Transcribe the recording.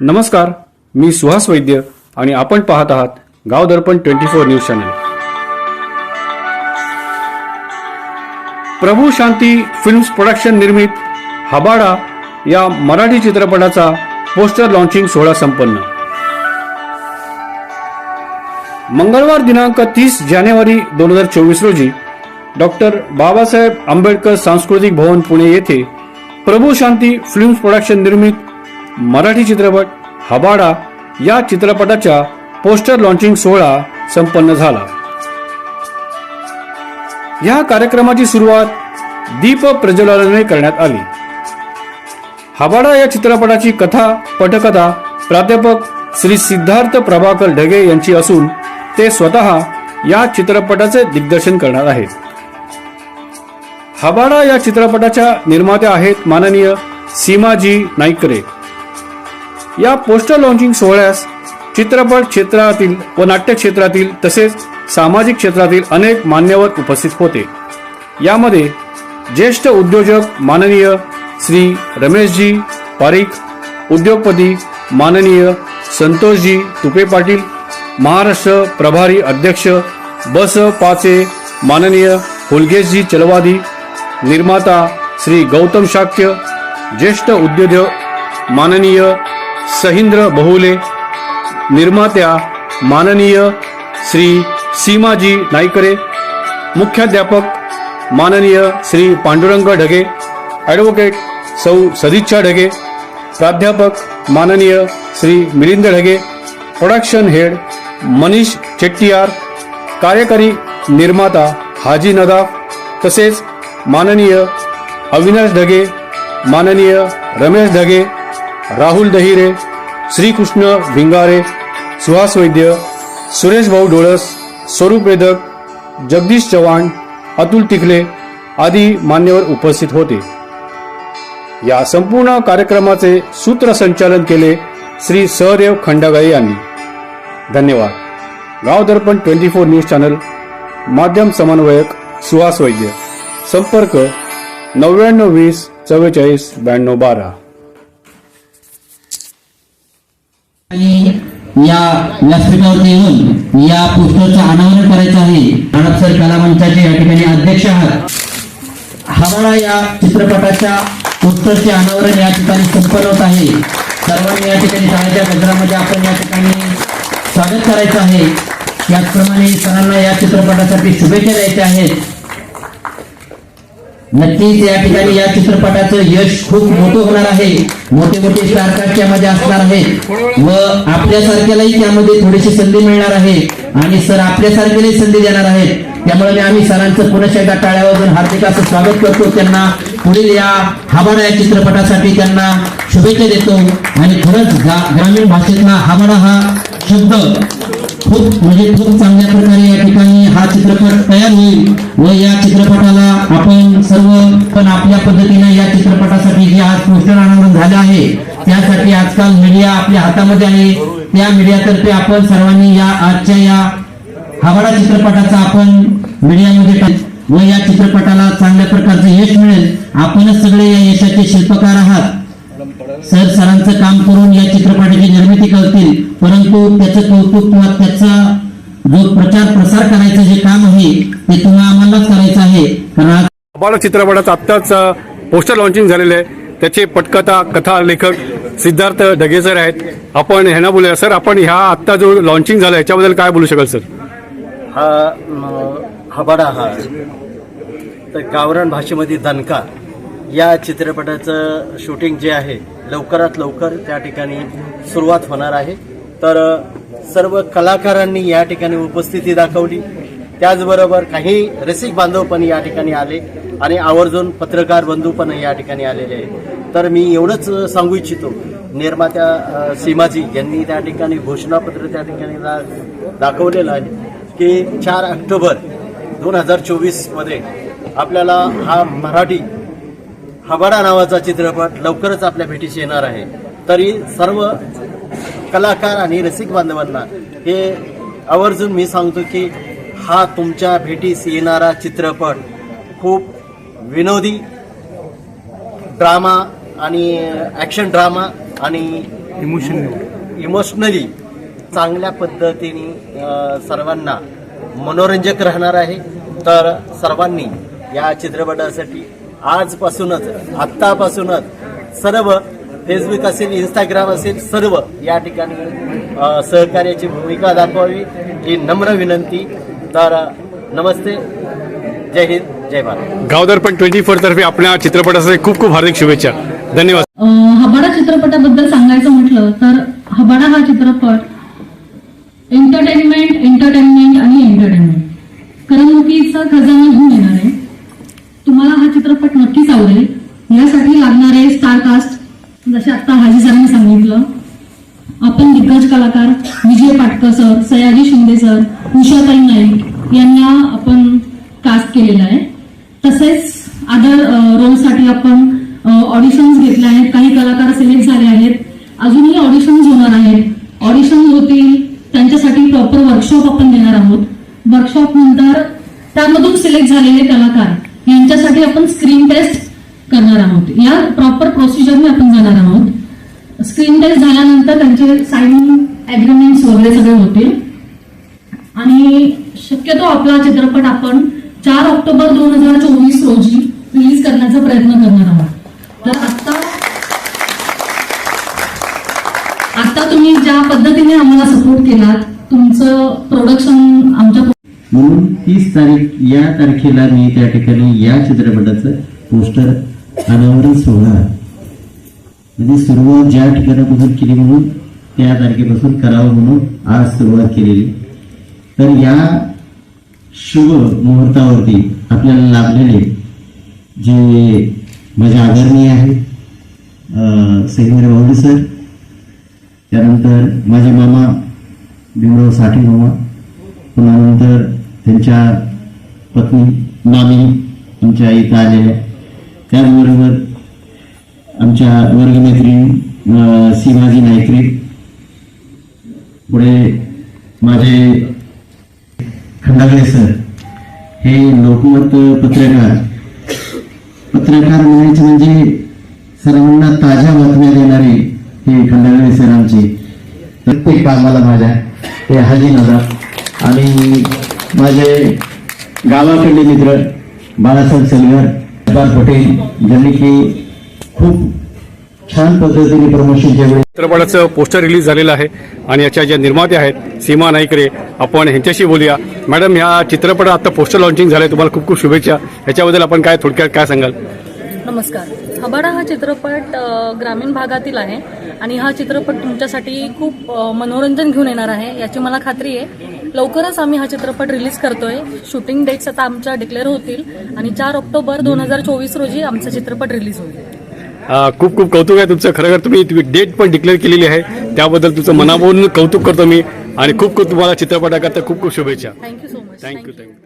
नमस्कार मी सुहास वैद्य आणि आपण पाहत आहात Gav Darpan twenty four news channel. Prabhu Shanti films production निर्मित हबाडा या मराठी चित्रपटाचा पोस्टर लॉन्चिंग सोहळा संपन्न. मंगळवार दिनांक तीस जानेवारी दोन हजार चोवीस रोजी डॉक्टर बाबासाहेब आंबेडकर सांस्कृतिक भवन पुणे येथे प्रभू शांती फिल्म्स प्रोडक्शन निर्मित मराठी चित्रपट हबाडा या चित्रपटाच्या पोस्टर लॉन्चिंग सोहळा संपन्न झाला. या कार्यक्रमाची सुरुवात दीप प्रज्वलनाने करण्यात आली. हबाडा या चित्रपटाची कथा पटकथा प्राध्यापक श्री सिद्धार्थ प्रभाकर ढगे यांची असून ते स्वतः या चित्रपटाचे दिग्दर्शन करणार आहेत. हबाडा या चित्रपटाच्या निर्मात्या आहेत माननीय सीमाजी नाईकरे. या पोस्टर लॉन्चिंग सोहळ्यास चित्रपट क्षेत्रातील व नाट्य क्षेत्रातील तसेच सामाजिक क्षेत्रातील अनेक मान्यवर उपस्थित होते. यामध्ये ज्येष्ठ उद्योजक माननीय श्री रमेशजी पारीख उद्योगपती माननीय संतोषजी तुपे पाटील महाराष्ट्र प्रभारी अध्यक्ष बस पाचे माननीय हुलगेशजी चलवादी निर्माता श्री गौतम शाक्य ज्येष्ठ उद्योजक माननीय सहिंद्र बहुले निर्मात्या माननीय श्री सीमाजी नाईकरे मुख्याध्यापक माननीय श्री पांडुरंग ढगे ॲडव्होकेट सौ सदिच्छा ढगे प्राध्यापक माननीय श्री मिलिंद ढगे प्रोडक्शन हेड मनीष चेट्टियार कार्यकारी निर्माता हाजी नदाफ तसेच माननीय अविनाश ढगे माननीय रमेश ढगे राहुल दहिरे श्रीकृष्ण भिंगारे सुहास वैद्य सुरेश भाऊ डोळस स्वरूप वेदक जगदीश चव्हाण अतुल तिखले आदी मान्यवर उपस्थित होते. या संपूर्ण कार्यक्रमाचे सूत्रसंचालन केले श्री सहदेव खंडागाई यांनी. धन्यवाद. Gav Darpan twenty four news channel माध्यम समन्वयक सुहास वैद्य. संपर्क नव्याण्णव वीस चव्वेचाळीस ब्याण्णव बारा. या व्यासपीठावरती येऊन या पोस्टरचं अनावरण करायचं आहे. हडपसर कला मंचाचे या ठिकाणी अध्यक्ष आहात. हवाळा या चित्रपटाच्या पोस्टरचे अनावरण या ठिकाणी संपन्न होत आहे. सर्वांनी या ठिकाणी शाळेच्या गजरामध्ये आपण या ठिकाणी स्वागत करायचं आहे. त्याचप्रमाणे सरांना या चित्रपटासाठी शुभेच्छा द्यायच्या आहेत. नक्कीच या ठिकाणी या चित्रपटाचं यश खूप मोठं होणार आहे. मोठे मोठे स्टारकास्ट त्यामध्ये असणार आहेत. व आपल्यासारख्यालाही त्यामध्ये थोडीशी संधी मिळणार आहे. आणि सर आपल्यासारख्यालाही संधी देणार आहेत. त्यामुळे मी आम्ही सरांचं पुन्हा एकदा टाळ्या हार्दिक असं स्वागत करतो. त्यांना पुढील या हाबाडा या चित्रपटासाठी त्यांना शुभेच्छा देतो. आणि खरंच ग्रामीण भाषेतला हाबाडा हा शब्द खूप म्हणजे खूप चांगल्या प्रकारे या ठिकाणी हा चित्रपट तयार होईल व या चित्रपटाला आपण सर्व पण आपल्या पद्धतीने या चित्रपटासाठी जे आज पोस्टर अनावरण झालं आहे त्यासाठी आजकाल मीडिया आपल्या हातामध्ये आहे. त्या मीडियातर्फे आपण सर्वांनी या आजच्या या हावाडा चित्रपटाचा आपण मीडियामध्ये व या चित्रपटाला चांगल्या प्रकारचं यश मिळेल. आपणच सगळे या यशाचे शिल्पकार आहात. सर सरांचं काम करून या चित्रपटाची निर्मिती करतील परंतु त्याचं कौतुक किंवा त्याचा जो प्रचार प्रसार करायचं जे काम आहे ते तुम्हाला आम्हालाच करायचं आहे. कारण हबाडा चित्रपटाचं आत्ताच पोस्टर लॉन्चिंग झालेलं आहे. त्याचे पटकथा कथा लेखक सिद्धार्थ ढगे सर आहेत. आपण ह्यांना बोलूया. सर आपण ह्या आत्ता जो लॉन्चिंग झालं याच्याबद्दल काय बोलू शकाल सर? हा हबाडा हा. तर गावरान भाषेमध्ये दणका. या चित्रपटाचं शूटिंग जे आहे लवकरात लवकर त्या ठिकाणी सुरुवात होणार आहे. तर सर्व कलाकारांनी या ठिकाणी उपस्थिती दाखवली. त्याचबरोबर काही रसिक बांधव पण या ठिकाणी आले आणि आवर्जून पत्रकार बंधू पण या ठिकाणी आलेले आहेत. तर मी एवढंच सांगू इच्छितो. निर्मात्या सीमाजी यांनी त्या ठिकाणी घोषणापत्र त्या ठिकाणी दाखवलेलं आहे की चार ऑक्टोबर दोन हजार चोवीसमध्ये आपल्याला हा मराठी हबाडा नावाचा चित्रपट लवकरच आपल्या भेटीस येणार आहे. तरी सर्व कलाकार आणि रसिक बांधवांना हे आवर्जून मी सांगतो की हा तुमच्या भेटीस येणारा चित्रपट खूप विनोदी ड्रामा आणि ॲक्शन ड्रामा आणि इमोशनली चांगल्या पद्धतीने सर्वांना मनोरंजक राहणार आहे. तर सर्वांनी या चित्रपटासाठी आजपासूनच आत्तापासूनच सर्व फेसबुक असेल इंस्टाग्राम असेल सर्व या ठिकाणी सहकार्याची भूमिका दाखवावी. ही नम्र विनंती. तर नमस्ते. जय हिंद जय भारत. गावदर्पण ट्वेंटी फोर तर्फे आपल्या चित्रपटासाठी खूप खूप हार्दिक शुभेच्छा. धन्यवाद. हबाडा चित्रपटाबद्दल सांगायचं म्हटलं तर हबाडा हा चित्रपट एंटरटेनमेंट एंटरटेनमेंट आणि एंटरटेनमेंट करमणुकीचा खजाना घेऊन येणार आहे तुम्हाला हा चित्रपट नक्कीच आवडेल यासाठी लागणारे स्टार कास्ट जसे आता हाजी सरांनी सांगितलं आपण दिग्गज कलाकार विजय पाटकर सर सयाजी शिंदे सर उषाताई नाईक यांना आपण कास्ट केलेलं आहे. तसेच अदर रोलसाठी आपण ऑडिशन्स घेतले आहेत. काही कलाकार सिलेक्ट झाले आहेत. अजूनही ऑडिशन्स होणार आहेत. ऑडिशन होतील. त्यांच्यासाठी प्रॉपर वर्कशॉप आपण देणार आहोत. वर्कशॉप नंतर त्यामधून सिलेक्ट झालेले कलाकार यांच्यासाठी आपण स्क्रीन टेस्ट करणार आहोत. या प्रॉपर प्रोसिजरने आपण जाणार आहोत. त्यांचे सायनिंग अग्रीमेंट्स वगैरे सगळे होतील. आणि शक्यतो आपला चित्रपट आपण चार ऑक्टोबर दोन हजार चोवीस रोजी रिलीज करण्याचा प्रयत्न करणार आहोत. तर आता आता तुम्ही ज्या पद्धतीने आम्हाला सपोर्ट केलात तुमचं प्रोडक्शन आमच्या म्हणून तीस तारीख या तारखेला मी त्या ठिकाणी या चित्रपटाचं पोस्टर अनावरण सोहळा म्हणजे सुरुवात ज्या ठिकाणापासून केली म्हणून त्या तारखेपासून करावं म्हणून आज सुरुवात केलेली. तर या शुभ मुहूर्तावरती आपल्याला लाभलेले जे माझे आदरणीय आहे सैन्य भावडे सर त्यानंतर माझे मामा भीमराव साठे मामा पुन्हा नंतर त्यांच्या पत्नी मामी आमच्या इथं आलेल्या त्याचबरोबर आमच्या वर्गमैत्रिणी अं, सीमाजी नायकरे पुढे माझे खंडागळे सर हे लोकमत पत्रकार. पत्रकार म्हणायचे म्हणजे सर्वांना ताज्या बातम्या देणारे हे खंडागळे सर आमचे. प्रत्येक कामाला माझ्या हे हाजी नदा आणि माझे गावाकडले मित्र बाळासाहेब सलगर पटेल ज्यांनी की खूप छान पद्धतीने प्रमोशनच्या वेळी चित्रपटाचं पोस्टर रिलीज झालेलं आहे आणि याच्या ज्या निर्माते आहेत सीमा नाईकरे आपण ह्यांच्याशी बोलूया. मॅडम ह्या चित्रपट आता पोस्टर लॉन्चिंग झालंय तुम्हाला खूप खूप शुभेच्छा. ह्याच्याबद्दल आपण काय थोडक्यात काय सांगाल? नमस्कार. हबाडा हा चित्रपट ग्रामीण भागातील आहे आणि हा चित्रपट तुमच्यासाठी खूप मनोरंजन घेऊन येणार आहे याची मला खात्री आहे. लवकरच आम्ही हा चित्रपट रिलीज करतोय. शूटिंग डेट्स आता आमच्या डिक्लेअर होतील आणि चार ऑक्टोबर दोन हजार चोवीस रोजी आमचा चित्रपट रिलीज होईल. खूप खूप कौतुक आहे तुमचं. खरं खरं तुम्ही डेट पण डिक्लेअर केलेली आहे. त्याबद्दल तुमचं मनापासून कौतुक करतो मी. आणि खूप खूप तुम्हाला चित्रपटाकरता खूप खूप शुभेच्छा. Thank you so much thank you thank you